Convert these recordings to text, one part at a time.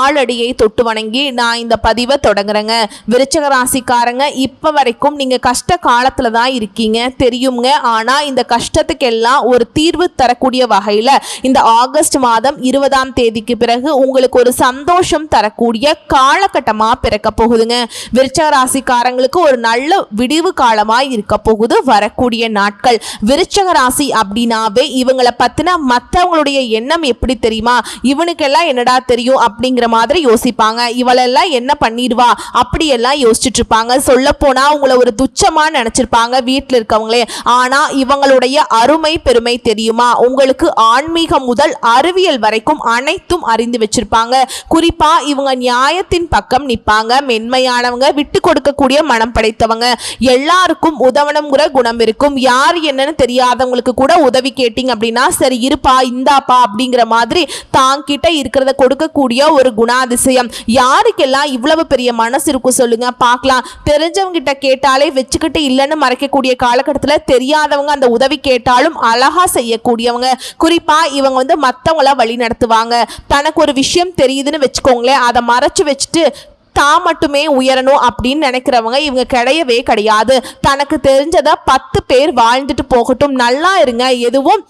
காலடியை தொட்டு வணங்கி நான் இந்த பதிவை தொடங்குறேங்க. விருச்சக ராசிக்காரங்க இப்போ வரைக்கும் நீங்கள் கஷ்ட காலத்தில் தான் இருக்கீங்க. தெரியுங்க. ஆனால் இந்த கஷ்டத்துக்கெல்லாம் ஒரு தீர்வு தரக்கூடிய வகையில் இந்த ஆகஸ்ட் மாதம் இருபதாம் தேதிக்கு பிறகு உங்களுக்கு ஒரு சந்தோஷம் தரக்கூடிய காலகட்டமாக பிறக்க போகுதுங்க. விருச்சக ராசிக்காரங்களுக்கு ஒரு நல்ல விடிவு காலமாக இருக்க போகுது. வரக்கூடிய நாட்கள். விருச்சக ராசி அப்படின்னாவே இவங்களை பற்றின மற்றவங்களுடைய எண்ணம் எப்படி தெரியுமா? இவனுக்கெல்லாம் என்னடா தெரியும் அப்படிங்கிற மாதிரி யோசிப்பாங்க. இவளெல்லாம் என்ன பண்ணிடுவா? அப்படியெல்லாம் யோசிச்சுட்டு இருப்பாங்க சொல்ல போனா ஒரு துச்சமா நினைச்சிருப்பாங்க வீட்டில் இருக்கவங்களே. ஆனா இவங்களுடைய அருமை பெருமை தெரியுமா? உங்களுக்கு ஆன்மீகம் முதல் அறிவியல் வரைக்கும் அனைத்தும் அறிந்து வச்சிருப்பாங்க. குறிப்பா இவங்க நியாயத்தின் பக்கம் நிற்பாங்க மென்மையானவங்க விட்டு கொடுக்கக்கூடிய மனம் படைத்தவங்க. எல்லாருக்கும் உதவணுங்கிற குணம் இருக்கும். யார் என்னன்னு தெரியாதவங்களுக்கு கூட உதவி கேட்டீங்க அப்படின்னா சரி இருப்பா இந்தாப்பா அப்படிங்கிற மாதிரி தாங்கிட்ட இருக்கிறத கொடுக்கக்கூடிய ஒரு குணாதிசயம். யாருக்கெல்லாம் இவ்வளவு பெரிய மனசு இருக்கும் சொல்லுங்க. பார்க்கலாம். தெரிஞ்சவங்க கிட்ட கேட்டாலே வச்சுக்கிட்டு இல்லைன்னு மறைக்கக்கூடிய காலகட்டத்தில் தெரியாதவங்க அந்த உதவி கேட்டாலும் அழகா செய்யக்கூடியவங்க. குறிப்பா இவங்க வந்து மற்றவங்கள வழி நடத்துவாங்க. தனக்கு ஒரு விஷயம் தெரியுதுன்னு வச்சுக்கோங்களேன். அதை மறைச்சு வச்சுட்டு தான் மட்டுமே உயரணும் அப்படின்னு நினைக்கிறவங்க இவங்க கிடையவே கிடையாது. தனக்கு தெரிஞ்சதை பத்து பேர் வாழ்ந்துட்டு போகட்டும். நல்லா இருங்க. எதுவும்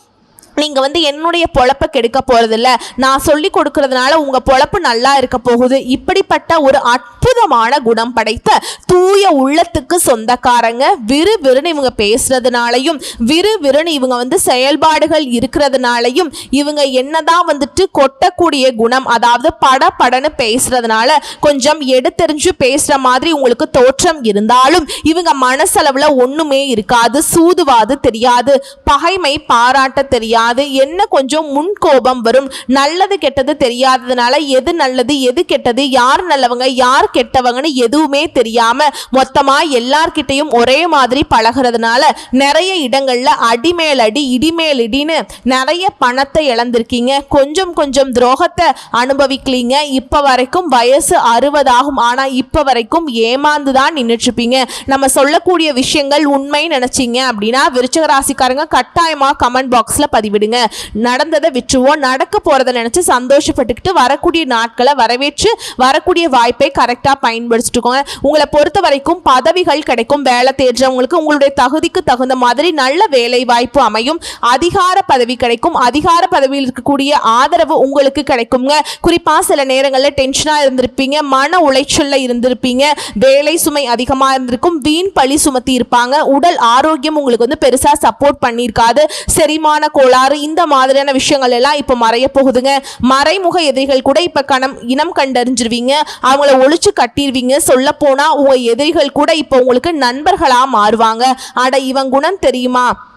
நீங்கள் வந்து என்னுடைய பொழப்பை கெடுக்க போகிறதில்ல நான் சொல்லி கொடுக்கறதுனால உங்கள் பொழப்பு நல்லா இருக்க போகுது. இப்படிப்பட்ட ஒரு ஆட் அற்புதமான குணம் படைத்த தூய உள்ளத்துக்கு சொந்தக்காரங்க. விறு விறுன்னு இவங்க பேசுறதுனாலையும் விறு விறுன்னு இவங்க வந்து செயல்பாடுகள் இருக்கிறதுனாலையும் இவங்க என்னதான் வந்துட்டு கொட்டக்கூடிய குணம் அதாவது பட படன்னு பேசுறதுனால கொஞ்சம் எடுத்தெறிஞ்சு பேசுற மாதிரி உங்களுக்கு தோற்றம் இருந்தாலும் இவங்க மனசளவுல ஒண்ணுமே இருக்காது சூதுவாது தெரியாது பகைமை பாராட்ட தெரியாது என்ன கொஞ்சம் முன்கோபம் வரும் நல்லது கெட்டது தெரியாததுனால எது நல்லது எது கெட்டது யார் நல்லவங்க யார் கெட்டவங்கன்னு எதுவுமே தெரியாம மொத்தமா எல்லார்கிட்டையும் ஒரே மாதிரி பழகுறதுனால நிறைய இடங்கள்ல அடிமேல் அடி இடிமேல் இடின்னு நிறைய பணத்தை இழந்திருக்கீங்க. கொஞ்சம் கொஞ்சம் துரோகத்தை அனுபவிக்கலீங்க. இப்ப வரைக்கும் வயசு அறுபது ஆகும். ஆனா இப்ப வரைக்கும் ஏமாந்து தான் நின்றுட்டு இருப்பீங்க நம்ம சொல்லக்கூடிய விஷயங்கள் உண்மை நினைச்சீங்க அப்படின்னா விருச்சக ராசிக்காரங்க கட்டாயமா கமெண்ட் பாக்ஸ்ல பதிவிடுங்க. நடந்ததை விட்டுருவோம். நடக்க போறதை நினைச்சு சந்தோஷப்பட்டுக்கிட்டு வரக்கூடிய நாட்களை வரவேற்று வரக்கூடிய வாய்ப்பை கரெக்ட் கரெக்டாக பயன்படுத்திட்டுக்கோங்க. உங்களை பொறுத்த வரைக்கும் பதவிகள் கிடைக்கும் வேலை தேடுறவங்களுக்கு உங்களுடைய தகுதிக்கு தகுந்த மாதிரி நல்ல வேலை வாய்ப்பு அமையும். அதிகார பதவி கிடைக்கும். அதிகார பதவியில் இருக்கக்கூடிய ஆதரவு உங்களுக்கு கிடைக்குங்க. குறிப்பாக சில நேரங்களில் டென்ஷனாக இருந்திருப்பீங்க மன உளைச்சல்ல இருந்திருப்பீங்க. வேலை சுமை அதிகமாக இருந்திருக்கும். வீண் பழி சுமத்தி இருப்பாங்க. உடல் ஆரோக்கியம் உங்களுக்கு வந்து பெருசாக சப்போர்ட் பண்ணியிருக்காது. செரிமான கோளாறு இந்த மாதிரியான விஷயங்கள் எல்லாம் இப்போ மறைய போகுதுங்க. மறைமுக எதிரிகள் கூட இப்போ கணம் இனம் கண்டறிஞ்சிருவீங்க. அவங்கள ஒழிச்சு கட்டிடுவீங்க சொல்ல போனா உங்க எதிரிகள் கூட இப்போ உங்களுக்கு நண்பர்களா மாறுவாங்க. அட இவன் குணம் தெரியுமா?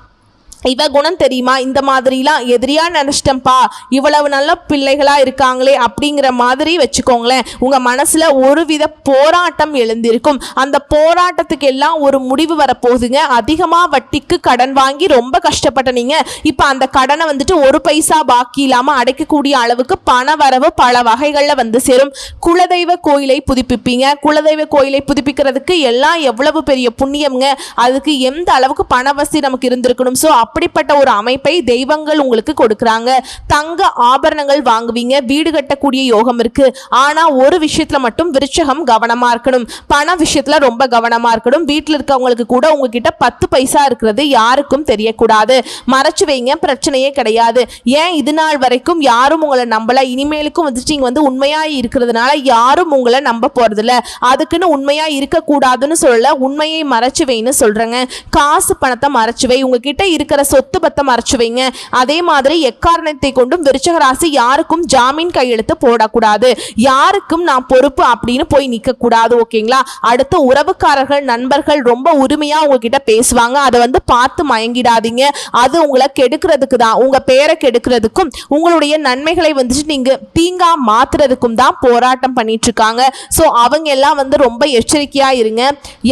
இவ குணம் தெரியுமா? இந்த மாதிரிலாம் எதிரியா நினச்சிட்டேன்ப்பா. இவ்வளவு நல்ல பிள்ளைகளா இருக்காங்களே அப்படிங்கிற மாதிரி வச்சுக்கோங்களேன். உங்க மனசுல ஒருவித போராட்டம் எழுந்திருக்கும். அந்த போராட்டத்துக்கு எல்லாம் ஒரு முடிவு வரப்போகுதுங்க. அதிகமா வட்டிக்கு கடன் வாங்கி ரொம்ப கஷ்டப்பட்ட நீங்க இப்போ அந்த கடனை வந்துட்டு ஒரு பைசா பாக்கி இல்லாம அடைக்கக்கூடிய அளவுக்கு பண வரவு பல வகைகள்ல வந்து சேரும். குலதெய்வ கோயிலை புதுப்பிப்பீங்க. குலதெய்வ கோயிலை புதுப்பிக்கிறதுக்கு எல்லாம் எவ்வளவு பெரிய புண்ணியம்ங்க. அதுக்கு எந்த அளவுக்கு பண வசதி நமக்கு இருந்திருக்கணும். ஸோ அப்படிப்பட்ட ஒரு அமைப்பை தெய்வங்கள் உங்களுக்கு கொடுக்குறாங்க. தங்க ஆபரணங்கள் வாங்குவீங்க வீடு கட்டக்கூடிய யோகம் இருக்கு. ஆனா ஒரு விஷயத்துல மட்டும் விருச்சகம் கவனமா இருக்கணும். பண விஷயத்துல ரொம்ப கவனமா இருக்கணும். வீட்டில் இருக்கவங்களுக்கு கூட உங்ககிட்ட பத்து பைசா இருக்கிறது யாருக்கும் தெரியக்கூடாது. மறைச்சு வைங்க பிரச்சனையே கிடையாது. ஏன் இது நாள் வரைக்கும் யாரும் உங்களை நம்பல? இனிமேலுக்கும் வந்துட்டு நீங்க வந்து உண்மையா இருக்கிறதுனால யாரும் உங்களை நம்ப போறதில்ல. அதுக்குன்னு உண்மையா இருக்கக்கூடாதுன்னு சொல்லல உண்மையை மறைச்சு வைன்னு சொல்றேங்க. காசு பணத்தை மறைச்சு வை. உங்ககிட்ட இருக்கிற சொத்து பத்தை மறைச்சு வைங்க. அதே மாதிரி எக்காரணத்தை கொண்டும் விருச்சக ராசி யாருக்கும் ஜாமீன் கையெழுத்து போடக்கூடாது. யாருக்கும் நான் பொறுப்பு அப்படின்னு போய் நிற்கக்கூடாது ஓகேங்களா? அடுத்து உறவுக்காரர்கள் நண்பர்கள் ரொம்ப உரிமையாக உங்ககிட்ட பேசுவாங்க. அதை வந்து பார்த்து மயங்கிடாதீங்க. அது உங்களை கெடுக்கிறதுக்கு தான். உங்கள் பேரை கெடுக்கிறதுக்கும் உங்களுடைய நன்மைகளை வந்துட்டு நீங்கள் தீங்கா மாத்துறதுக்கும் தான் போராட்டம் பண்ணிட்டு இருக்காங்க ஸோ அவங்க எல்லாம் வந்து ரொம்ப எச்சரிக்கையாக இருங்க.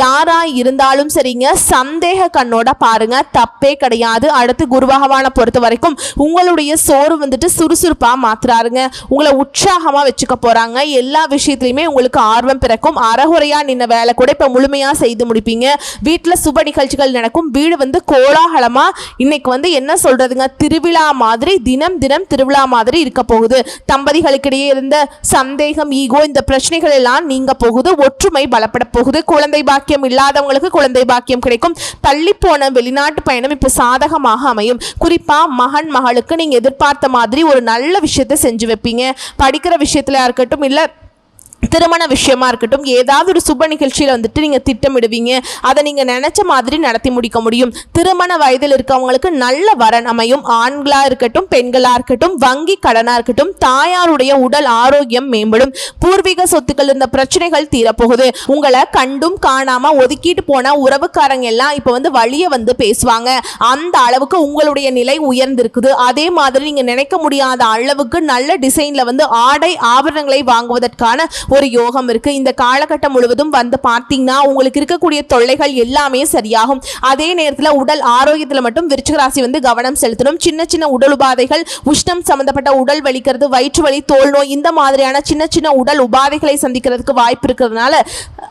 யாராக இருந்தாலும் சரிங்க. சந்தேக கண்ணோட பாருங்க. தப்பே கிடையாது. அடுத்து குரு பகவானை பொறுத்த வரைக்கும் உங்களுடைய சோறு வந்துட்டு சுறுசுறுப்பா மாத்துறாருங்க. உங்களை உற்சாகமா வச்சுக்க போறாங்க. எல்லா விஷயத்துலையுமே உங்களுக்கு ஆர்வம் பிறக்கும். அறகுறையாக நின்ன வேலை கூட இப்ப முழுமையா செய்து முடிப்பீங்க. வீட்டுல சுப நிகழ்ச்சிகள் நடக்கும். வீடு வந்து கோலாகலமா இன்னைக்கு வந்து என்ன சொல்றதுங்க? திருவிழா மாதிரி தினம் தினம் திருவிழா மாதிரி இருக்க போகுது. தம்பதிகளுக்கிடையே இருந்த சந்தேகம் ஈகோ இந்த பிரச்சனைகள் எல்லாம் நீங்க போகுது. ஒற்றுமை பலப்பட போகுது. குழந்தை பாக்கியம் இல்லாதவங்களுக்கு குழந்தை பாக்கியம் கிடைக்கும். தள்ளி போன வெளிநாட்டு பயணம் இப்போ சாதக சாதகமாக அமையும். குறிப்பா மகன் மகளுக்கு நீங்க எதிர்பார்த்த மாதிரி ஒரு நல்ல விஷயத்தை செஞ்சு வைப்பீங்க. படிக்கிற விஷயத்தில் இருக்கட்டும் இல்ல திருமண விஷயமா இருக்கட்டும் ஏதாவது ஒரு சுப நிகழ்ச்சியில் வந்துட்டு நீங்கள் திட்டமிடுவீங்க. அதை நீங்கள் நினச்ச மாதிரி நடத்தி முடிக்க முடியும். திருமண வயதில் இருக்கவங்களுக்கு நல்ல வரன் அமையும். ஆண்களாக இருக்கட்டும் பெண்களாக இருக்கட்டும் வங்கி கடனாக இருக்கட்டும் தாயாருடைய உடல் ஆரோக்கியம் மேம்படும். பூர்வீக சொத்துக்கள் இருந்த பிரச்சனைகள் தீரப்போகுது. உங்களை கண்டும் காணாமல் ஒதுக்கிட்டு போன உறவுக்காரங்க எல்லாம் இப்போ வந்து வழியை வந்து பேசுவாங்க. அந்த அளவுக்கு உங்களுடைய நிலை உயர்ந்திருக்குது. அதே மாதிரி நீங்கள் நினைக்க முடியாத அளவுக்கு நல்ல டிசைனில் வந்து ஆடை ஆபரணங்களை வாங்குவதற்கான ஒரு யோகம் இருக்கு. இந்த காலகட்டம் முழுவதும் வந்து பார்த்தீங்கன்னா உங்களுக்கு இருக்கக்கூடிய தொல்லைகள் எல்லாமே சரியாகும். அதே நேரத்தில் உடல் ஆரோக்கியத்தில் மட்டும் விருச்சிக ராசி வந்து கவனம் செலுத்தணும். சின்ன சின்ன உடல் உபாதைகள் உஷ்ணம் சம்பந்தப்பட்ட உடல் வலிக்கிறது வயிற்று வலி தோல் நோய் இந்த மாதிரியான சின்ன சின்ன உடல் உபாதைகளை சந்திக்கிறதுக்கு வாய்ப்பு இருக்கிறதுனால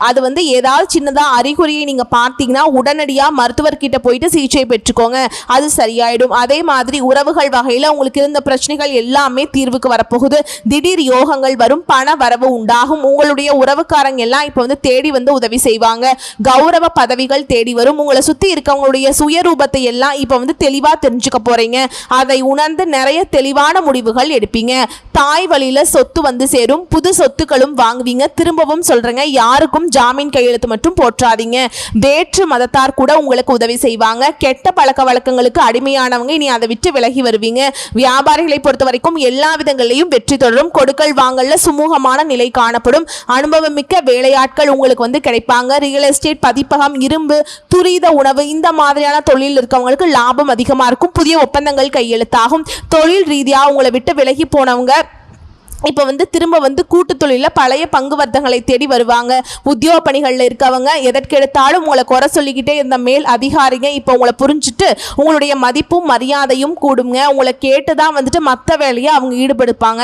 அது வந்து ஏதாவது சின்னதாக அறிகுறியை நீங்கள் பார்த்தீங்கன்னா உடனடியாக மருத்துவர்கிட்ட போயிட்டு சிகிச்சை பெற்றுக்கோங்க. அது சரியாயிடும். அதே மாதிரி உறவுகள் வகையில் உங்களுக்கு இருந்த பிரச்சனைகள் எல்லாமே தீர்வுக்கு வரப்போகுது. திடீர் யோகங்கள் வரும் பண வரவு உண்டாகும். உங்களுடைய உறவுக்காரங்க எல்லாம் இப்போ வந்து தேடி வந்து உதவி செய்வாங்க. கௌரவ பதவிகள் தேடி வரும். உங்களை சுற்றி இருக்கவங்களுடைய சுயரூபத்தை எல்லாம் இப்போ வந்து தெளிவாக தெரிஞ்சுக்க போறீங்க. அதை உணர்ந்து நிறைய தெளிவான முடிவுகள் எடுப்பீங்க. தாய் வழியில சொத்து வந்து சேரும். புது சொத்துக்களும் வாங்குவீங்க. திரும்பவும் சொல்றேங்க யாருக்கும் ஜாமீன் கையெழுத்து மட்டும் போற்றாதீங்க. வேற்று மதத்தார் கூட உங்களுக்கு உதவி செய்வாங்க. கெட்ட பழக்க வழக்கங்களுக்கு அடிமையானவங்க இனி அதை விட்டு விலகி வருவீங்க. வியாபாரிகளை பொறுத்த வரைக்கும் எல்லா விதங்களிலையும் வெற்றி தொடரும். கொடுக்கல் வாங்கல்ல சுமூகமான நிலை காணப்படும். அனுபவம் மிக்க வேலையாட்கள் உங்களுக்கு வந்து கிடைப்பாங்க. ரியல் எஸ்டேட் பதிப்பகம் இரும்பு துரித உணவு இந்த மாதிரியான தொழில் இருக்கவங்களுக்கு லாபம் அதிகமாக இருக்கும். புதிய ஒப்பந்தங்கள் கையெழுத்தாகும். தொழில் ரீதியாக உங்களை விட்டு விலகி போனவங்க இப்போ வந்து திரும்ப வந்து கூட்டு தொழிலில் பழைய பங்கு வர்த்தங்களை தேடி வருவாங்க. உத்தியோக பணிகளில் இருக்கவங்க எதற்கெடுத்தாலும் உங்களை குறை சொல்லிக்கிட்டே இருந்த மேல் அதிகாரிங்க இப்போ உங்களை புரிஞ்சுட்டு உங்களுடைய மதிப்பும் மரியாதையும் கூடுங்க. உங்களை கேட்டு தான் வந்துட்டு மற்ற வேலையை அவங்க ஈடுபடுப்பாங்க.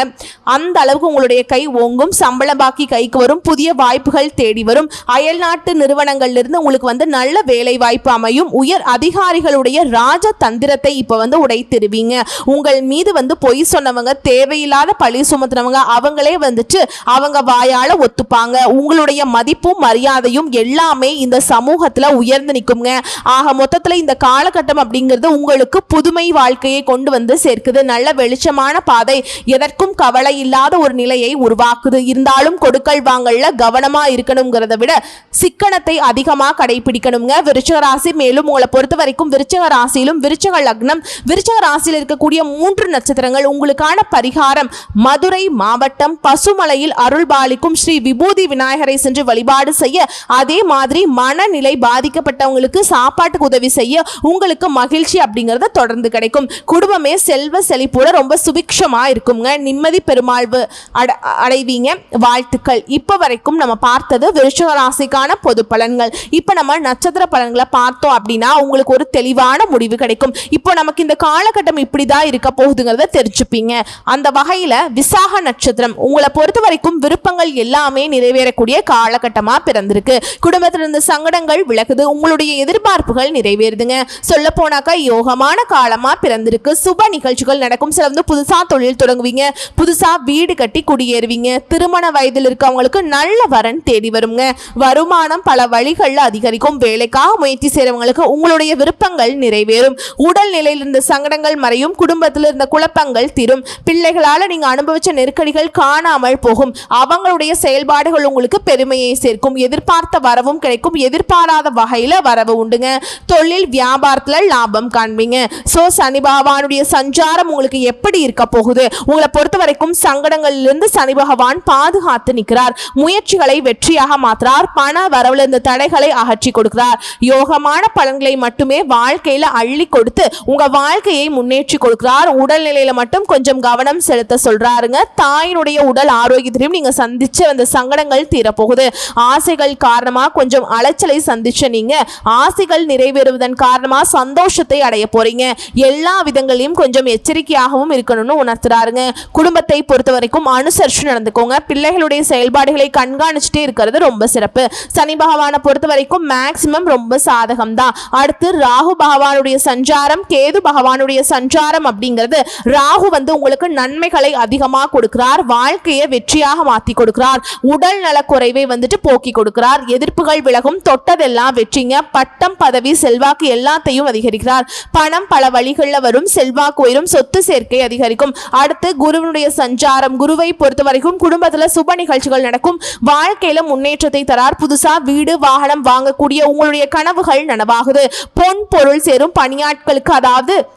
அந்த அளவுக்கு உங்களுடைய கை ஓங்கும். சம்பள பாக்கி கைக்கு வரும். புதிய வாய்ப்புகள் தேடி வரும். அயல்நாட்டு நிறுவனங்கள்லேருந்து உங்களுக்கு வந்து நல்ல வேலை வாய்ப்பு அமையும். உயர் அதிகாரிகளுடைய ராஜ தந்திரத்தை இப்போ வந்து உடைத்திருவீங்க. உங்கள் மீது வந்து பொய் சொன்னவங்க தேவையில்லாத பழி இருக்கிறவங்க அவங்களே வந்துட்டு அவங்க வாயால் ஒத்துப்பாங்க. உங்களுடைய மதிப்பும் மரியாதையும் எல்லாமே இந்த சமூகத்தில் உயர்ந்து நிற்குங்க ஆக மொத்தத்தில் இந்த காலகட்டம் அப்படிங்கிறது உங்களுக்கு புதுமை வாழ்க்கையை கொண்டு வந்து சேர்க்குது. நல்ல வெளிச்சமான பாதை எதற்கும் கவலை இல்லாத ஒரு நிலையை உருவாக்குது. இருந்தாலும் கொடுக்கல் வாங்கல்ல கவனமாக இருக்கணுங்கிறத விட சிக்கனத்தை அதிகமாக கடைபிடிக்கணுங்க. விருச்சக ராசி மேலும் உங்களை பொறுத்த வரைக்கும் விருச்சக ராசியிலும் விருச்சக லக்னம் விருச்சக ராசியில் இருக்கக்கூடிய மூன்று நட்சத்திரங்கள் உங்களுக்கான பரிகாரம். மதுரை மாவட்டம் பசுமலையில் அருள்பாலிக்கும் ஸ்ரீ விபூதி விநாயகரை சென்று வழிபாடு செய்ய அதே மாதிரி மனநிலை பாதிக்கப்பட்டவங்களுக்கு சாப்பாட்டுக்கு உதவி செய்ய உங்களுக்கு மகிழ்ச்சி அப்படிங்கறது தொடர்ந்து கிடைக்கும். குடும்பமே செல்வ செழிப்போட ரொம்ப சுபிக்ஷமா இருக்குங்க. நிம்மதி பெருமாழ்வு அட அடைவீங்க. வாழ்த்துக்கள். இப்போ வரைக்கும் நம்ம பார்த்தது விருஷக ராசிக்கான பொது பலன்கள். இப்போ நம்ம நட்சத்திர பலன்களை பார்த்தோம் அப்படின்னா உங்களுக்கு ஒரு தெளிவான முடிவு கிடைக்கும். இப்போ நமக்கு இந்த காலகட்டம் இப்படிதான் இருக்க போகுதுங்கிறத தெரிஞ்சுப்பீங்க. அந்த வகையில விசாக நட்சத்திரம். உங்களை பொறுத்த வரைக்கும் விருப்பங்கள் எல்லாமே நிறைவேறக்கூடிய காலகட்டமா பிறந்திருக்கு. குடும்பத்தில் இருந்த சங்கடங்கள் விலகுது. உங்களுடைய எதிர்பார்ப்புகள் நிறைவேறுதுங்க. சொல்ல போனாக்கா யோகமான காலமா பிறந்திருக்கு. சுப நிகழ்ச்சிகள் நடக்கும். சில வந்து புதுசா தொழில் தொடங்குவீங்க. புதுசா வீடு கட்டி குடியேறுவீங்க. திருமண வயதில் இருக்கவங்களுக்கு நல்ல வரன் தேடி வருங்க. வருமானம் பல வழிகளில் அதிகரிக்கும். வேலைக்காக முயற்சி செய்றவங்களுக்கு உங்களுடைய விருப்பங்கள் நிறைவேறும். உடல் நிலையில் இருந்த சங்கடங்கள் மறையும். குடும்பத்தில் இருந்த குழப்பங்கள் தீரும். பிள்ளைகளால நீங்க அனுபவிச்ச நெருக்க நெருக்கடிகள் காணாமல் போகும். அவங்களுடைய செயல்பாடுகள் உங்களுக்கு பெருமையை சேர்க்கும். எதிர்பார்த்த வரவும் கிடைக்கும். எதிர்பாராத வகையில வரவு உண்டுங்க. தொழில் வியாபாரத்தில் லாபம் காண்பீங்க. சோ சனி பகவானுடைய சஞ்சாரம் உங்களுக்கு எப்படி இருக்க போகுது? உங்களை பொறுத்த வரைக்கும் சங்கடங்களிலிருந்து சனி பகவான் பாதுகாத்து நிற்கிறார். முயற்சிகளை வெற்றியாக மாற்றுறார் பண வரவுல இருந்த தடைகளை அகற்றி கொடுக்கிறார். யோகமான பலன்களை மட்டுமே வாழ்க்கையில அள்ளி கொடுத்து உங்க வாழ்க்கையை முன்னேற்றி கொடுக்கிறார். உடல்நிலையில மட்டும் கொஞ்சம் கவனம் செலுத்த சொல்றாருங்க. தாயினுடைய உடல் ஆரோக்கியத்திலையும் நீங்கள் சந்திச்ச அந்த சங்கடங்கள் தீரப்போகுது. ஆசைகள் காரணமாக கொஞ்சம் அலைச்சலை சந்திச்ச நீங்கள் ஆசைகள் நிறைவேறுவதன் காரணமாக சந்தோஷத்தை அடைய போறீங்க. எல்லா விதங்களையும் கொஞ்சம் எச்சரிக்கையாகவும் இருக்கணும்னு உணர்த்துறாருங்க. குடும்பத்தை பொறுத்த வரைக்கும் அனுசரிச்சு நடந்துக்கோங்க. பிள்ளைகளுடைய செயல்பாடுகளை கண்காணிச்சுட்டே இருக்கிறது ரொம்ப சிறப்பு. சனி பகவானை பொறுத்த வரைக்கும் மேக்சிமம் ரொம்ப சாதகம் தான் அடுத்து ராகு பகவானுடைய சஞ்சாரம் கேது பகவானுடைய சஞ்சாரம் அப்படிங்கிறது ராகு வந்து உங்களுக்கு நன்மைகளை அதிகமாக கொடுக்கிறார் வாழ்க்கையை வெற்றியாக மாத்தி கொடுக்கிறார். உடல் நலக்குறைவை வந்துட்டு போக்கி கொடுக்கிறார். எதிர்ப்புகள் விலகும் தொட்டதெல்லாம் வெற்றிங்க. பட்டம் பதவி செல்வாக்கு எல்லாத்தையும் அதிகரிக்கிறார். பணம் பல வழிகளில் வரும் செல்வாக்கு உயரும் சொத்து சேர்க்கை அதிகரிக்கும். அடுத்து குருவினுடைய சஞ்சாரம் குருவை பொறுத்த வரைக்கும் குடும்பத்தில் சுப நிகழ்ச்சிகள் நடக்கும். வாழ்க்கையில முன்னேற்றத்தை தரார். புதுசா வீடு வாகனம் வாங்கக்கூடிய உங்களுடைய கனவுகள் நனவாகுது. பொன் பொருள் சேரும். பணியாட்களுக்கு அதாவது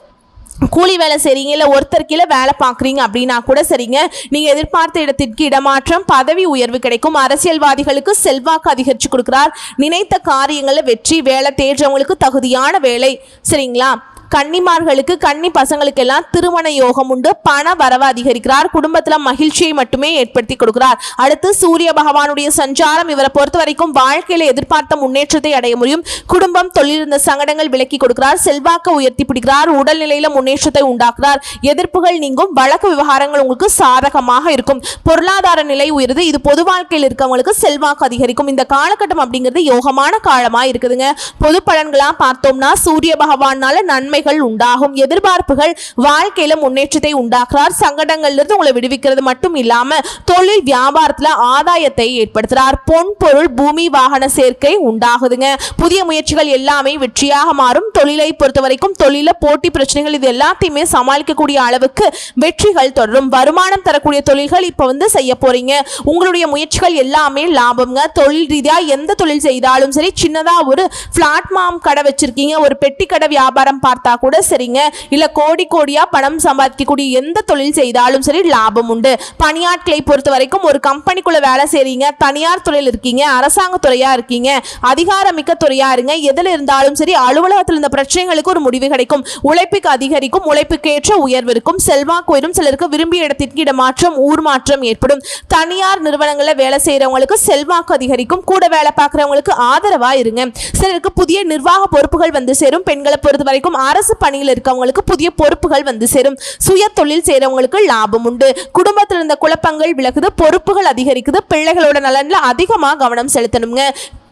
கூலி வேலை செய்கிறீங்க இல்லை ஒருத்தர் கீழே வேலை பார்க்குறீங்க அப்படின்னா கூட சரிங்க. நீங்கள் எதிர்பார்த்த இடத்திற்கு இடமாற்றம் பதவி உயர்வு கிடைக்கும். அரசியல்வாதிகளுக்கு செல்வாக்கு அதிகரித்து கொடுக்குறார். நினைத்த காரியங்களில் வெற்றி வேலை தேடுறவங்களுக்கு தகுதியான வேலை சரிங்களா? கன்னிமார்களுக்கு கன்னி பசங்களுக்கெல்லாம் திருமண யோகம் உண்டு. பண வரவு அதிகரிக்கிறார். குடும்பத்துல மகிழ்ச்சியை மட்டுமே ஏற்படுத்தி கொடுக்கிறார். அடுத்து சூரிய பகவானுடைய சஞ்சாரம். இவரை பொறுத்த வரைக்கும் வாழ்க்கையில எதிர்பார்த்த முன்னேற்றத்தை அடைய முடியும். குடும்பம் தொழில் இருந்த சங்கடங்கள் விலக்கி கொடுக்கிறார். செல்வாக்க உயர்த்தி பிடிக்கிறார். உடல்நிலையில முன்னேற்றத்தை உண்டாக்குறார் எதிர்ப்புகள் நீங்கும். வழக்கு விவகாரங்கள் உங்களுக்கு சாதகமாக இருக்கும். பொருளாதார நிலை உயருது. இது பொது வாழ்க்கையில் இருக்கவங்களுக்கு செல்வாக்கு அதிகரிக்கும். இந்த காலகட்டம் அப்படிங்கிறது யோகமான காலமா இருக்குதுங்க. பொது பலன்களா பார்த்தோம்னா சூரிய பகவானால நன்மைகள் உண்டாகும். எதிர்பார்ப்புகள் வாழ்க்கையில முன்னேற்றத்தை உண்டாக்குறார். சங்கடங்கள்ல இருந்து உங்களை விடுவிக்கிறது மட்டும் இல்லாம தொழில் வியாபாரத்துல ஆதாயத்தை ஏற்படுத்துறார். பொன் பொருள் பூமி வாகன சேர்க்கை உண்டாகுதுங்க. புதிய முயற்சிகள் எல்லாமே வெற்றியாக மாறும். தொழிலை பொறுத்த வரைக்கும் தொழில போட்டி பிரச்சனைகள் இது எல்லாத்தையுமே சமாளிக்கக்கூடிய அளவுக்கு வெற்றிகள் தொடரும். வருமானம் தரக்கூடிய தொழில்கள் இப்ப வந்து செய்ய போறீங்க. உங்களுடைய முயற்சிகள் எல்லாமே லாபம்ங்க. தொழில் ரீதியா எந்த தொழில் செய்தாலும் சரி சின்னதா ஒரு பிளாட்மாம் கடை வச்சிருக்கீங்க. ஒரு பெட்டி கடை வியாபாரம் பார்த்தா போட்டா கூட சரிங்க. இல்ல கோடி கோடியா பணம் சம்பாதிக்கக்கூடிய எந்த தொழில் செய்தாலும் சரி லாபம் உண்டு. பணியாட்களை பொறுத்த வரைக்கும் ஒரு கம்பெனிக்குள்ள வேலை செய்றீங்க தனியார் துறையில் இருக்கீங்க அரசாங்க துறையா இருக்கீங்க அதிகாரமிக்க துறையா இருங்க. எதுல இருந்தாலும் சரி அலுவலகத்தில் இருந்த பிரச்சனைகளுக்கு ஒரு முடிவு கிடைக்கும். உழைப்புக்கு அதிகரிக்கும் உழைப்புக்கேற்ற உயர்வு இருக்கும். செல்வாக்கு உயரும். சிலருக்கு விரும்பிய இடத்திற்கு இடமாற்றம் ஊர் மாற்றம் ஏற்படும். தனியார் நிறுவனங்களில் வேலை செய்யறவங்களுக்கு செல்வாக்கு அதிகரிக்கும். கூட வேலை பார்க்குறவங்களுக்கு ஆதரவா இருங்க. சிலருக்கு புதிய நிர்வாக பொறுப்புகள் வந்து சேரும். பெண்களை பொறுத்த வரைக்கும் அரசு பணியில் இருக்கவங்களுக்கு புதிய பொறுப்புகள் வந்து சேரும். சுய தொழில் செய்கிறவங்களுக்கு லாபம் உண்டு. குடும்பத்தில் இருந்த குழப்பங்கள் விலகுது பொறுப்புகள் அதிகரிக்குது பிள்ளைகளோட நலனில் அதிகமாக கவனம் செலுத்தணுங்க.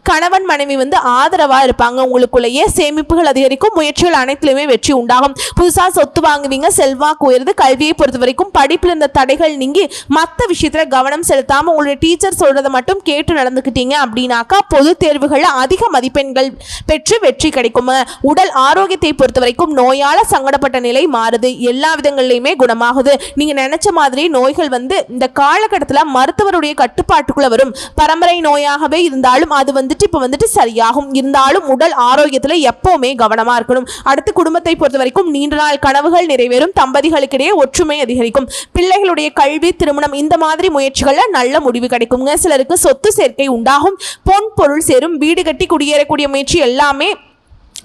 கணவன் மனைவி வந்து ஆதரவாக இருப்பாங்க. உங்களுக்குள்ளேயே சேமிப்புகள் அதிகரிக்கும். முயற்சிகள் அனைத்துலையுமே வெற்றி உண்டாகும். புதுசாக சொத்து வாங்குவீங்க. செல்வாக்கு உயர்ந்து கல்வியை பொறுத்த வரைக்கும் படிப்பில் இருந்த தடைகள் நீங்கி மற்ற விஷயத்தில் கவனம் செலுத்தாமல் உங்களுடைய டீச்சர் சொல்கிறத மட்டும் கேட்டு நடந்துக்கிட்டீங்க அப்படின்னாக்கா பொது தேர்வுகளில் அதிக மதிப்பெண்கள் பெற்று வெற்றி கிடைக்கும். உடல் ஆரோக்கியத்தை பொறுத்த வரைக்கும் நோயால் சங்கடப்பட்ட நிலை மாறுது. எல்லா விதங்கள்லையுமே குணமாகுது. நீங்கள் நினைச்ச மாதிரி நோய்கள் வந்து இந்த காலகட்டத்தில் மருத்துவருடைய கட்டுப்பாட்டுக்குள்ளே வரும். பரம்பரை நோயாகவே இருந்தாலும் அது வந்து வந்துட்டு இப்போ வந்துட்டு சரியாகும். இருந்தாலும் உடல் ஆரோக்கியத்தில் எப்பவுமே கவனமாக இருக்கணும். அடுத்து குடும்பத்தை பொறுத்த வரைக்கும் நீண்ட நாள் கனவுகள் நிறைவேறும். தம்பதிகளுக்கிடையே ஒற்றுமை அதிகரிக்கும். பிள்ளைகளுடைய கல்வி திருமணம் இந்த மாதிரி முயற்சிகளில் நல்ல முடிவு கிடைக்குங்க. சிலருக்கு சொத்து சேர்க்கை உண்டாகும். பொன் பொருள் சேரும். வீடு கட்டி குடியேறக்கூடிய முயற்சி எல்லாமே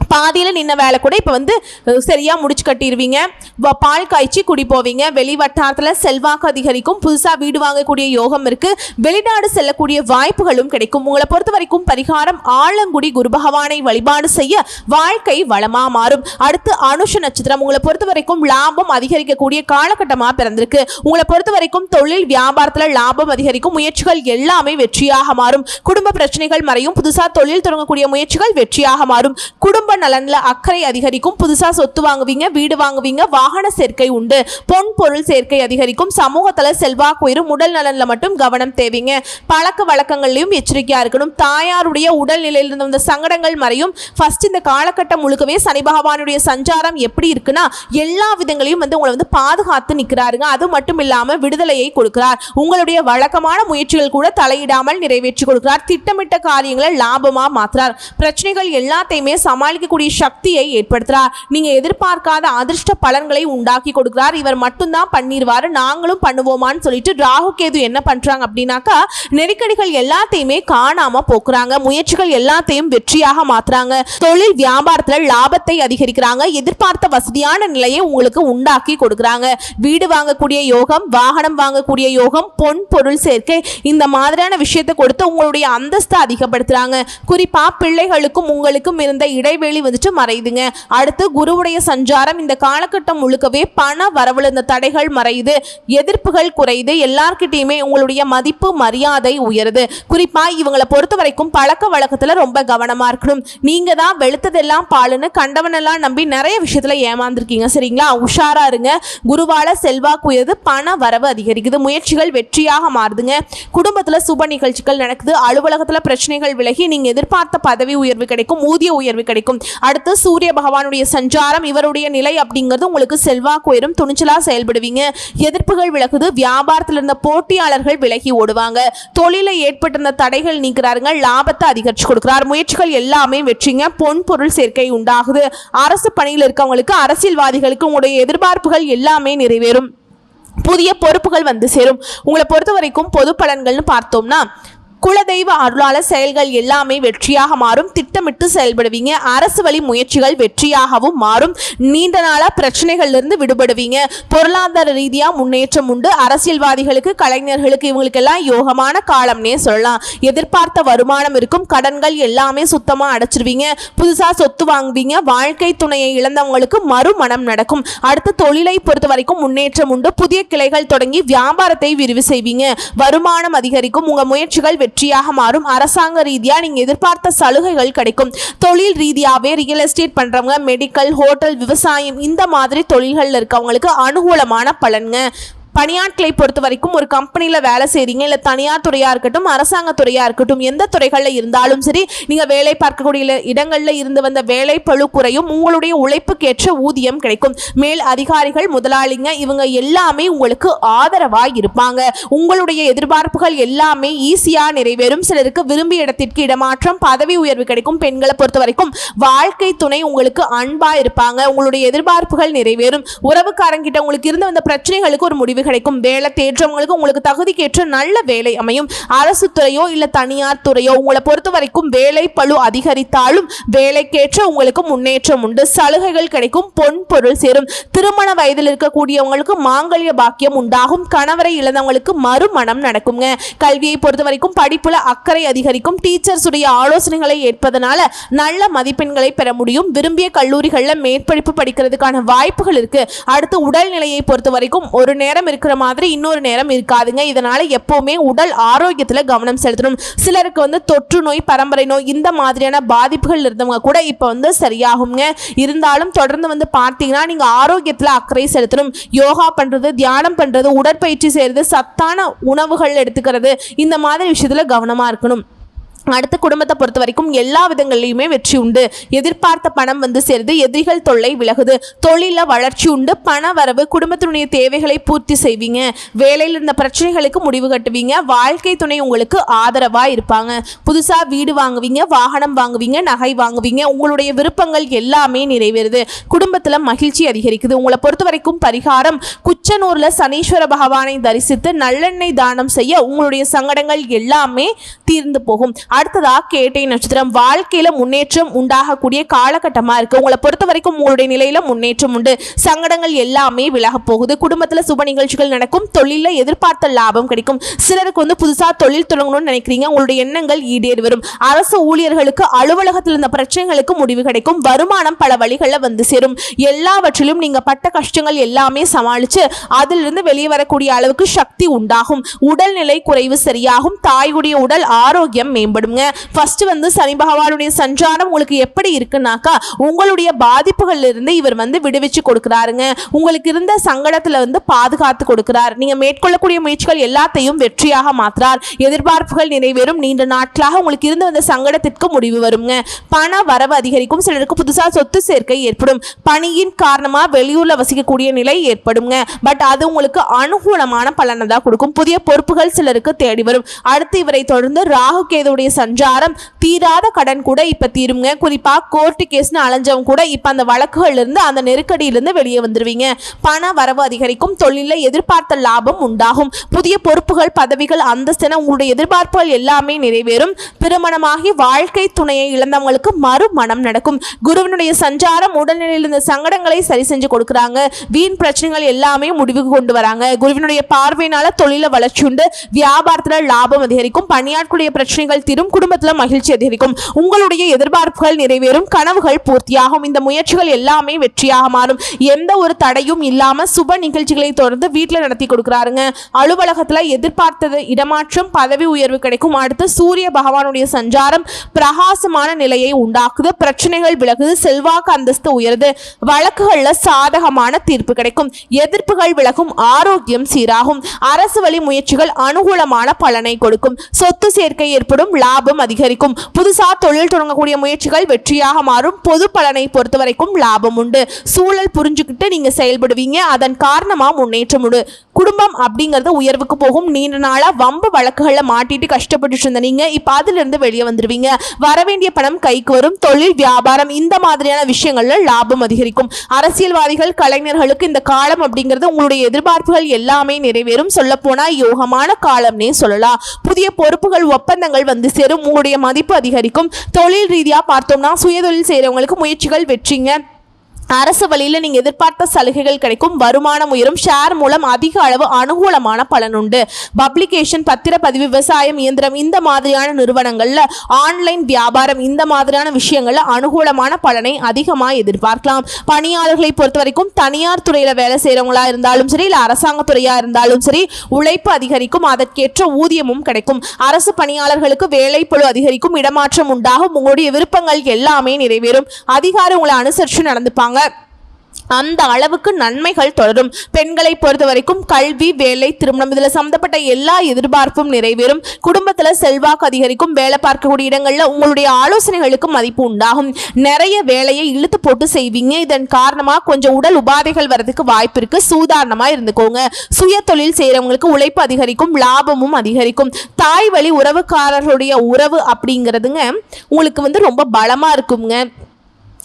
பாதியில் நின்ன வேலை கூட இப்போ வந்து சரியாக முடிச்சு கட்டிடுவீங்க வ- பால் காய்ச்சி குடி போவீங்க. வெளி வட்டாரத்தில் செல்வாக்கு அதிகரிக்கும். புதுசாக வீடு வாங்கக்கூடிய யோகம் இருக்கு. வெளிநாடு செல்லக்கூடிய வாய்ப்புகளும் கிடைக்கும். உங்களை பொறுத்த வரைக்கும் பரிகாரம் ஆலங்குடி குரு பகவானை வழிபாடு செய்ய வாழ்க்கை வளமாக மாறும். அடுத்து அனுஷ நட்சத்திரம். உங்களை பொறுத்த வரைக்கும் லாபம் அதிகரிக்கக்கூடிய காலகட்டமாக பிறந்திருக்கு. உங்களை பொறுத்த வரைக்கும் தொழில் வியாபாரத்தில் லாபம் அதிகரிக்கும். முயற்சிகள் எல்லாமே வெற்றியாக மாறும். குடும்ப பிரச்சனைகள் மறையும். புதுசாக தொழில் தொடங்கக்கூடிய முயற்சிகள் வெற்றியாக மாறும். குடும்ப குடும்ப நலன்ல அக்கறை அதிகரிக்கும். புதுசா சொத்து வாங்குவீங்க வீடு வாங்குவீங்க வாகன சேர்க்கை உண்டு. பொன் பொருள் சேர்க்கை அதிகரிக்கும். சமூகத்துல செல்வாக்கு உயரும் உடல் நலன்ல மட்டும் கவனம் தேவைங்க. பழக்க வழக்கங்கள்லயும் எச்சரிக்கையா இருக்கணும். தாயாருடைய உடல்நிலையில இருந்த வந்த சங்கடங்கள் மறையும். ஃபர்ஸ்ட் இந்த காலகட்டம் முழுக்கவே சனி பகவானுடைய சஞ்சாரம் எப்படி இருக்குன்னா எல்லா விதங்களையும் வந்து உங்களை வந்து பாதுகாத்து நிற்கிறாருங்க அது மட்டும் இல்லாம விடுதலையை கொடுக்கிறார். உங்களுடைய வழக்கமான முயற்சிகள் கூட தலையிடாமல் நிறைவேற்றி கொடுக்கிறார். திட்டமிட்ட காரியங்களை லாபமா மாத்துறார். பிரச்சனைகள் எல்லாத்தையுமே சமாளிக்கக்கூடிய சக்தியை ஏற்படுத்துறார் நீங்க எதிர்பார்க்காத அதிர்ஷ்ட பலன்களை உண்டாக்கி கொடுக்கிறார். இவர் மட்டும்தான் பண்ணிடுவாரு நாங்களும் பண்ணுவோமான்னு சொல்லிட்டு ராகு கேது என்ன பண்றாங்க அப்படின்னாக்கா நெருக்கடிகள் எல்லாத்தையுமே காணாம போக்குறாங்க. முயற்சிகள் எல்லாத்தையும் வெற்றியாக மாத்துறாங்க. தொழில் வியாபாரத்துல லாபத்தை அதிகரிக்கிறாங்க. எதிர்பார்த்த வசதியான நிலையை உங்களுக்கு உண்டாக்கி கொடுக்குறாங்க. வீடு வாங்கக்கூடிய யோகம் வாகனம் வாங்கக்கூடிய யோகம் பொன் பொருள் சேர்க்கை இந்த மாதிரியான விஷயத்தை கொடுத்து உங்களுடைய அந்தஸ்தை அதிகப்படுத்துறாங்க. குறிப்பா பிள்ளைகளுக்கும் உங்களுக்கும் இருந்த இடைவெளி வந்துட்டு மறையுதுங்க. அடுத்து குருவுடைய சஞ்சாரம் இந்த காலகட்டம் முழுக்கவே பண வரவுல இந்த தடைகள் மறையுது. எதிர்ப்புகள் குறையுது. எல்லார்கிட்டயுமே உங்களுடைய மதிப்பு மரியாதை உயருது. குறிப்பா இவங்களை பொறுத்த வரைக்கும் பழக்க வழக்கத்துல ரொம்ப கவனமா இருக்கணும். நீங்க தான் வெளுத்ததெல்லாம் பாலுன்னு கண்டவனெல்லாம் நம்பி நிறைய விஷயத்துல ஏமாந்துருக்கீங்க. சரிங்களா? உஷாரா இருங்க. குருவால செல்வாக்கு உயருது பண வரவு அதிகரிக்குது. முயற்சிகள் வெற்றியாக மாறுதுங்க. குடும்பத்துல சுப நிகழ்ச்சிகள் நடக்குது. அலுவலகத்துல பிரச்சனைகள் விலகி நீங்க எதிர்பார்த்த பதவி உயர்வு கிடைக்கும். ஊதிய உயர்வு கிடைக்கும். அடுத்து சூரிய பகவானுடைய சஞ்சாரம் இவருடைய நிலை அப்படிங்கிறது உங்களுக்கு செல்வாக்கு உயரும் துணிச்சலாக செயல்படுவீங்க. எதிர்ப்புகள் விலகுது வியாபாரத்தில் இருந்த போட்டியாளர்கள் விலகி ஓடுவாங்க. தொழில ஏற்பட்டிருந்த தடைகள் நீக்கிறாருங்க லாபத்தை அதிகரிச்சு கொடுக்கிறார். முயற்சிகள் எல்லாமே வெற்றிங்க பொன் பொருள் சேர்க்கை உண்டாகுது. அரசு பணியில் இருக்கவங்களுக்கு அரசியல்வாதிகளுக்கு உங்களுடைய எதிர்பார்ப்புகள் எல்லாமே நிறைவேறும். புதிய பொறுப்புகள் வந்து சேரும். உங்களை பொறுத்த வரைக்கும் பொது பலன்கள்னு பார்த்தோம்னா குலதெய்வ அருளாளர் செயல்கள் எல்லாமே வெற்றியாக மாறும். திட்டமிட்டு செயல்படுவீங்க. அரசு வழி முயற்சிகள் வெற்றியாகவும் மாறும். நீண்ட நாளா பிரச்சனைகள்ல இருந்து விடுபடுவீங்க. பொருளாதார ரீதியா முன்னேற்றம் உண்டு. அரசியல்வாதிகளுக்கு கலைஞர்களுக்கு இவங்களுக்கெல்லாம் யோகமான காலம்னே சொல்லலாம். எதிர்பார்த்த வருமானம் இருக்கும். கடன்கள் எல்லாமே சுத்தமா அடைச்சிருவீங்க. புதுசா சொத்து வாங்குவீங்க. வாழ்க்கை துணையை இழந்தவங்களுக்கு மறுமணம் நடக்கும். அடுத்து தொழிலை பொறுத்த வரைக்கும் முன்னேற்றம் உண்டு. புதிய கிளைகள் தொடங்கி வியாபாரத்தை விரிவு செய்வீங்க. வருமானம் அதிகரிக்கும். உங்க முயற்சிகள் வெற்றி வெற்றியாக மாறும். அரசாங்க ரீதியாக நீங்கள் எதிர்பார்த்த சலுகைகள் கிடைக்கும். தொழில் ரீதியாகவே ரியல் எஸ்டேட் பண்ணுறவங்க மெடிக்கல் ஹோட்டல் விவசாயம் இந்த மாதிரி தொழில்களில் இருக்கவங்களுக்கு அனுகூலமான பலன்கள் பணியாட்களை பொறுத்த வரைக்கும் ஒரு கம்பெனியில் வேலை செய்கிறீங்க இல்லை தனியார் துறையாக இருக்கட்டும் அரசாங்க துறையாக இருக்கட்டும் எந்த துறைகளில் இருந்தாலும் சரி நீங்கள் வேலை பார்க்கக்கூடிய இடங்களில் இருந்து வந்த வேலை பழு குறையும் உங்களுடைய உழைப்புக்கேற்ற ஊதியம் கிடைக்கும். மேல் அதிகாரிகள் முதலாளிங்க இவங்க எல்லாமே உங்களுக்கு ஆதரவாக இருப்பாங்க. உங்களுடைய எதிர்பார்ப்புகள் எல்லாமே ஈஸியாக நிறைவேறும். சிலருக்கு விரும்பிய இடத்திற்கு இடமாற்றம் பதவி உயர்வு கிடைக்கும். பெண்களை பொறுத்த வரைக்கும் வாழ்க்கை துணை உங்களுக்கு அன்பாக இருப்பாங்க. உங்களுடைய எதிர்பார்ப்புகள் நிறைவேறும். உறவுக்காரங்கிட்ட உங்களுக்கு இருந்து வந்த பிரச்சனைகளுக்கு ஒரு முடிவு கிடைக்கும். வேலை தேற்றவங்களுக்கு உங்களுக்கு தகுதிக்கேற்ற நல்ல வேலை அமையும். அரசு துறையோ இல்ல தனியார் துறையோ உங்களை பொறுத்த வரைக்கும் வேலை பளு அதிகரித்தாலும் வேலைக்கேற்ற உங்களுக்கு முன்னேற்றம் உண்டு. சலுகைகள் கிடைக்கும் பொன் பொருள் சேரும். திருமண வயதில் இருக்கக்கூடியவங்களுக்கு மாங்கல்ய பாக்கியம் உண்டாகும். கணவரை இழந்தவங்களுக்கு மறுமணம் நடக்குங்க. கல்வியை பொறுத்த வரைக்கும் படிப்புல அக்கறை அதிகரிக்கும். டீச்சர்ஸ் உடைய ஆலோசனைகளை ஏற்பதனால நல்ல மதிப்பெண்களை பெற முடியும். விரும்பிய கல்லூரிகளில் மேற்படிப்பு படிக்கிறதுக்கான வாய்ப்புகள் இருக்கு. அடுத்து உடல்நிலையை பொறுத்த வரைக்கும் ஒரு நேரம் இருக்கிற மாதிரி இன்னொரு நேரம் இருக்காதுங்க. இதனால எப்பவுமே உடல் ஆரோக்கியத்துல கவனம் செலுத்தணும். சிலருக்கு வந்து தொற்று நோய் பரம்பரை நோய் இந்த மாதிரியான பாதிப்புகள் இருந்தவங்க கூட இப்போ வந்து சரியாகுங்க. இருந்தாலும் தொடர்ந்து வந்து பார்த்தீங்கன்னா நீங்க ஆரோக்கியத்துல அக்கறை செலுத்தணும். யோகா பண்றது தியானம் பண்றது உடற்பயிற்சி செய்யறது சத்தான உணவுகள் எடுத்துக்கிறது இந்த மாதிரி விஷயத்துல கவனமா இருக்கணும். அடுத்து குடும்பத்தை பொறுத்த வரைக்கும் எல்லா விதங்கள்லையுமே வெற்றி உண்டு. எதிர்பார்த்த பணம் வந்து சேருது எதிரிகள் தொல்லை விலகுது தொழிலில் வளர்ச்சி உண்டு பண வரவு குடும்பத்தினுடைய தேவைகளை பூர்த்தி செய்வீங்க. வேலையில் இருந்த பிரச்சனைகளுக்கு முடிவு கட்டுவீங்க வாழ்க்கை துணை உங்களுக்கு ஆதரவாக இருப்பாங்க. புதுசாக வீடு வாங்குவீங்க வாகனம் வாங்குவீங்க நகை வாங்குவீங்க உங்களுடைய விருப்பங்கள் எல்லாமே நிறைவேறுது. குடும்பத்தில் மகிழ்ச்சி அதிகரிக்குது. உங்களை பொறுத்த வரைக்கும் பரிகாரம் குச்சனூரில் சனீஸ்வர பகவானை தரிசித்து நல்லெண்ணெய் தானம் செய்ய உங்களுடைய சங்கடங்கள் எல்லாமே தீர்ந்து போகும். அடுத்ததா கேட்டை நட்சத்திரம். வாழ்க்கையில முன்னேற்றம் உண்டாகக்கூடிய காலகட்டமா இருக்கு. உங்களை பொறுத்த வரைக்கும் உங்களுடைய நிலையில முன்னேற்றம் உண்டு. சங்கடங்கள் எல்லாமே விலக போகுது. குடும்பத்துல சுப நிகழ்ச்சிகள் நடக்கும். தொழில எதிர்பார்த்த லாபம் கிடைக்கும். சிலருக்கு வந்து புதுசா தொழில் தொடங்கணும்னு நினைக்கிறீங்க. உங்களுடைய எண்ணங்கள் ஈடேறி வரும் அரசு ஊழியர்களுக்கு அலுவலகத்தில் இருந்த பிரச்சனைகளுக்கு முடிவு கிடைக்கும். வருமானம் பல வழிகளில் வந்து சேரும். எல்லாவற்றிலும் நீங்க பட்ட கஷ்டங்கள் எல்லாமே சமாளிச்சு அதிலிருந்து வெளியே வரக்கூடிய அளவுக்கு சக்தி உண்டாகும். உடல்நிலை குறைவு சரியாகும். தாயுடைய உடல் ஆரோக்கியம் மேம்படும். ஏற்படுங்க ஃபர்ஸ்ட் வந்து சனி பகவானுடைய சஞ்சாரம் உங்களுக்கு எப்படி இருக்குன்னாக்கா உங்களுடைய பாதிப்புகள்ல இருந்து இவர் வந்து விடுவிச்சு கொடுக்குறாருங்க. உங்களுக்கு இருந்த சங்கடத்துல வந்து பாதுகாத்து கொடுக்கிறார். நீங்க மேற்கொள்ளக்கூடிய முயற்சிகள் எல்லாத்தையும் வெற்றியாக மாற்றார் எதிர்பார்ப்புகள் நிறைவேறும். நீண்ட நாட்களாக உங்களுக்கு இருந்து வந்த சங்கடத்திற்கு முடிவு வருங்க. பண வரவு அதிகரிக்கும். சிலருக்கு புதுசா சொத்து சேர்க்கை ஏற்படும். பணியின் காரணமா வெளியூர்ல வசிக்கக்கூடிய நிலை ஏற்படுங்க. பட் அது உங்களுக்கு அனுகூலமான பலனை தான் கொடுக்கும். புதிய பொறுப்புகள் சிலருக்கு தேடி வரும். அடுத்து இவரை தொடர்ந்து ராகு கேதுடைய சஞ்சாரம் தீராத கடன் கூட இப்ப தீருங்க குறிப்பாக கோர்ட்டு கேஸ்னு அலைஞ்சவங்க கூட இப்ப அந்த வழக்குகள்ல இருந்து அந்த நெருக்கடியிலேருந்து வெளியே வந்துருவீங்க. பண வரவு அதிகரிக்கும் தொழிலில் எதிர்பார்த்த லாபம் உண்டாகும். புதிய பொறுப்புகள் பதவிகள் அந்தஸ்தென உங்களுடைய எதிர்பார்ப்புகள் எல்லாமே நிறைவேறும். திருமணமாகி வாழ்க்கை துணையை இழந்தவங்களுக்கு மறுமணம் நடக்கும். குருவினுடைய சஞ்சாரம் உடல்நிலையில் இருந்த சங்கடங்களை சரி செஞ்சு கொடுக்குறாங்க. வீண் பிரச்சனைகள் எல்லாமே முடிவுக்கு கொண்டு வராங்க. குருவினுடைய பார்வையினால தொழில வளர்ச்சி உண்டு. வியாபாரத்துல லாபம் அதிகரிக்கும். பணியாட்களுடைய பிரச்சனைகள் தீரும் அதிகரிக்கும் குடும்பத்தில் மகிழ்ச்சி அதிகரிக்கும். உங்களுடைய எதிர்பார்ப்புகள் நிறைவேறும். கனவுகள் பூர்த்தியாகும். இந்த முயற்சிகள் எல்லாமே வெற்றியாக மாறும். எந்த ஒரு தடையும் இல்லாமல் சுப நிகழ்ச்சிகளை தொடர்ந்து வீட்டில் நடத்தி கொடுக்குறாருங்க. அலுவலகத்தில் எதிர்பார்த்தது இடமாற்றம் பதவி உயர்வு கிடைக்கும். அடுத்து சூரிய பகவானுடைய சஞ்சாரம் பிரகாசமான நிலையை உண்டாக்குது. பிரச்சனைகள் விலகுது. செல்வாக்கு அந்தஸ்து உயருது. வழக்குகளில் சாதகமான தீர்ப்பு கிடைக்கும். எதிர்ப்புகள் விலகும். ஆரோக்கியம் சீராகும். அரசு வழி முயற்சிகள் அனுகூலமான பலனை கொடுக்கும். சொத்து சேர்க்கை ஏற்படும். லா லாபம் அதிகரிக்கும். புதுசா தொழில் தொடங்கக்கூடிய முயற்சிகள் வெற்றியாக மாறும். பொது பலனை பொறுத்த வரைக்கும் லாபம் உண்டு. சூழல் புரிஞ்சுக்கிட்டு நீங்க செயல்படுவீங்க. அதன் காரணமா முன்னேற்றம் உண்டு குடும்பம் அப்படிங்கறது உயர்வுக்கு போகும். நீண்ட நாளா வம்பு வழக்குகள்ல மாட்டிட்டு கஷ்டப்பட்டுட்டு இருந்த நீங்க இப்ப அதுல இருந்து வெளியே வந்துருவீங்க. வரவேண்டிய பணம் கைக்கு வரும். தொழில் வியாபாரம் இந்த மாதிரியான விஷயங்கள்ல லாபம் அதிகரிக்கும். அரசியல்வாதிகள் கலைஞர்களுக்கு இந்த காலம் அப்படிங்கிறது உங்களுடைய எதிர்பார்ப்புகள் எல்லாமே நிறைவேறும். சொல்ல போனா யோகமான காலம்னே சொல்லலாம். புதிய பொறுப்புகள் ஒப்பந்தங்கள் வந்து சேரும். உங்களுடைய மதிப்பு அதிகரிக்கும். தொழில் ரீதியாக பார்த்தோம்னா சுயதொழில் செய்கிறவங்களுக்கு முயற்சிகள் வெற்றிங்க. அரசு வழியில் நீங்கள் எதிர்பார்த்த சலுகைகள் கிடைக்கும். வருமானம் உயரும். ஷேர் மூலம் அதிக அளவு அனுகூலமான பலன் உண்டு. பப்ளிகேஷன் பத்திரப்பதிவு விவசாயம் இயந்திரம் இந்த மாதிரியான நிறுவனங்களில் ஆன்லைன் வியாபாரம் இந்த மாதிரியான விஷயங்களில் அனுகூலமான பலனை அதிகமாக எதிர்பார்க்கலாம். பணியாளர்களை பொறுத்த வரைக்கும் தனியார் துறையில் வேலை செய்கிறவங்களா இருந்தாலும் சரி இல்லை அரசாங்க இருந்தாலும் சரி உழைப்பு அதிகரிக்கும். அதற்கேற்ற ஊதியமும் கிடைக்கும். அரசு பணியாளர்களுக்கு வேலைப்பழு அதிகரிக்கும். இடமாற்றம் உண்டாகும். உங்களுடைய விருப்பங்கள் எல்லாமே நிறைவேறும். அதிகாரி உங்களை அனுசரித்து நடந்துப்பாங்க. அந்த அளவுக்கு நன்மைகள் தொடரும். பெண்களை பொறுத்த வரைக்கும் கல்வி வேலை திருமணம் இதில் சம்மந்தப்பட்ட எல்லா எதிர்பார்ப்பும் நிறைவேறும். குடும்பத்தில் செல்வாக்கு அதிகரிக்கும். வேலை பார்க்கக்கூடிய இடங்களில் உங்களுடைய ஆலோசனைகளுக்கு மதிப்பு உண்டாகும். நிறைய வேலையை இழுத்து போட்டு செய்வீங்க. இதன் காரணமாக கொஞ்சம் உடல் உபாதைகள் வரதுக்கு வாய்ப்பு இருக்கு. சூதாரணமாக இருந்துக்கோங்க. சுய தொழில் செய்கிறவங்களுக்கு உழைப்பு அதிகரிக்கும். லாபமும் அதிகரிக்கும். தாய் வழி உறவுக்காரர்களுடைய உறவு அப்படிங்கிறதுங்க உங்களுக்கு வந்து ரொம்ப பலமாக இருக்குங்க.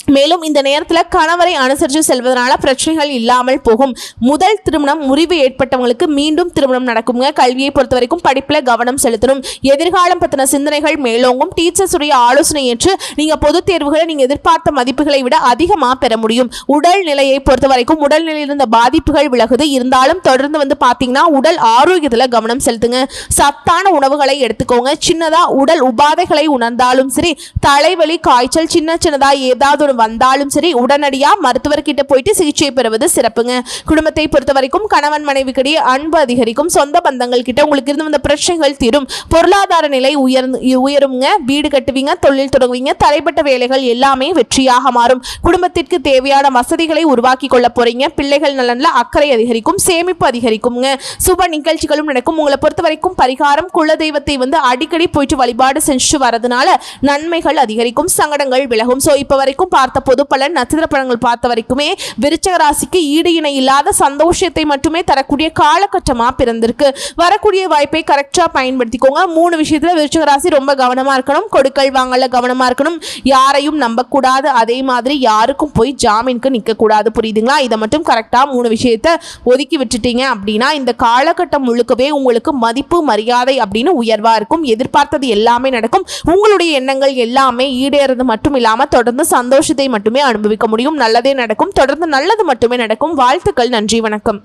மேலும் இந்த நேரத்தில் கணவரை அனுசரித்து செல்வதனால பிரச்சனைகள் இல்லாமல் போகும். முதல் திருமணம் முறிவு ஏற்பட்டவங்களுக்கு மீண்டும் திருமணம் நடக்குங்க. கல்வியை பொறுத்த வரைக்கும் படிப்பில் கவனம் செலுத்தணும். எதிர்காலம் பற்றின சிந்தனைகள் மேலோங்கும். டீச்சர்ஸ் உடைய ஆலோசனை ஏற்று நீங்கள் பொதுத் தேர்வுகளை நீங்கள் எதிர்பார்த்த மதிப்புகளை விட அதிகமாக பெற முடியும். உடல் நிலையை பொறுத்த வரைக்கும் உடல்நிலையில் இருந்த பாதிப்புகள் விலகுது. இருந்தாலும் தொடர்ந்து வந்து பார்த்தீங்கன்னா உடல் ஆரோக்கியத்தில் கவனம் செலுத்துங்க. சத்தான உணவுகளை எடுத்துக்கோங்க. சின்னதாக உடல் உபாதைகளை உணர்ந்தாலும் சரி தலைவலி காய்ச்சல் சின்ன சின்னதாக ஏதாவது ஒரு வந்தாலும் சரி உடனடியாக மருத்துவர்கிட்ட போயிட்டு சிகிச்சை பெறுவது சிறப்புங்க. குடும்பத்தை பொறுத்த வரைக்கும் கணவன் மனைவிக்கிடையே அன்பு அதிகரிக்கும். சொந்த பந்தங்கள் கிட்ட உங்களுக்கு இருந்து வந்த பிரச்சனைகள் தீரும். பொருளாதார நிலை உயர்ந்து உயருங்க வீடு கட்டுவீங்க தொழில் தொடங்குவீங்க தடைப்பட்ட வேலைகள் எல்லாமே வெற்றியாக மாறும். குடும்பத்திற்கு தேவையான வசதிகளை உருவாக்கி கொள்ள போறீங்க. பிள்ளைகள் நலன்ல அக்கறை அதிகரிக்கும் சேமிப்பு அதிகரிக்குங்க சுப நிகழ்ச்சிகளும் நடக்கும். உங்களை பொறுத்த வரைக்கும் பரிகாரம் குல தெய்வத்தை வந்து அடிக்கடி போயிட்டு வழிபாடு செஞ்சுட்டு வரதுனால நன்மைகள் அதிகரிக்கும் சங்கடங்கள் விலகும். ஸோ இப்போ வரைக்கும் பார்த்த பொது பலன் நட்சத்திர பலன்கள் பார்த்த வரைக்குமே விருச்சக ராசிக்கு ஈடு இணை இல்லாத சந்தோஷத்தை மட்டுமே தரக்கூடிய காலகட்டமாக பிறந்திருக்கு. வரக்கூடிய வாய்ப்பை கரெக்டாக பயன்படுத்திக்கோங்க. மூணு விஷயத்தில் விருச்சக ராசி ரொம்ப கவனமாக இருக்கணும். கொடுக்கல் வாங்கல கவனமாக இருக்கணும். யாரையும் நம்பக்கூடாது. அதே மாதிரி யாருக்கும் போய் ஜாமீனுக்கு நிற்கக்கூடாது புரியுதுங்களா? இதை மட்டும் கரெக்டாக மூணு விஷயத்தை ஒதுக்கி விட்டுட்டீங்க அப்படின்னா இந்த காலகட்டம் முழுக்கவே உங்களுக்கு மதிப்பு மரியாதை அப்படின்னு உயர்வாக இருக்கும். எதிர்பார்த்தது எல்லாமே நடக்கும். உங்களுடைய எண்ணங்கள் எல்லாமே ஈடேறது மட்டும் இல்லாமல் தொடர்ந்து சந்தோஷம் சந்தோஷத்தை மட்டுமே அனுபவிக்க முடியும். நல்லதே நடக்கும். தொடர்ந்து நல்லது மட்டுமே நடக்கும். வாழ்த்துக்கள். நன்றி. வணக்கம்.